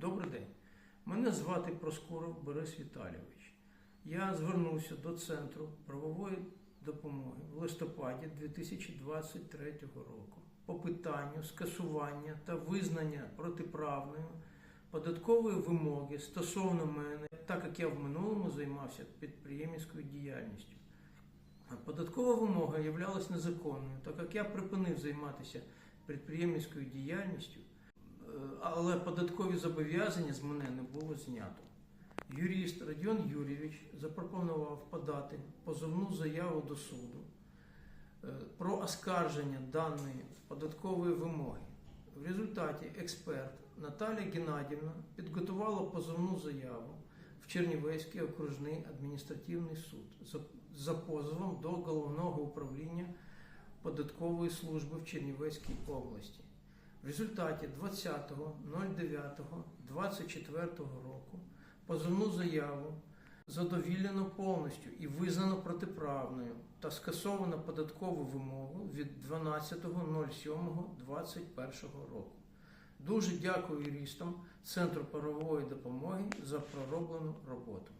Добрий день. Мене звати Проскуров Борис Віталійович. Я звернувся до Центру правової допомоги в листопаді 2023 року по питанню скасування та визнання протиправною податкової вимоги стосовно мене, так як я в минулому займався підприємницькою діяльністю. Податкова вимога являлась незаконною, так як я припинив займатися підприємницькою діяльністю, але податкові зобов'язання з мене не було знято. Юрист Радіон Юрійович запропонував подати позовну заяву до суду е, про оскарження даної податкової вимоги. В результаті експерт Наталія Геннадівна підготувала позовну заяву в Чернівецький окружний адміністративний суд за позовом до головного управління податкової служби в Чернівецькій області. В результаті 20.09.24 року позовну заяву задовільнено повністю і визнано протиправною та скасовано податкову вимогу від 12.07.21 року. Дуже дякую юристам Центру правової допомоги за пророблену роботу.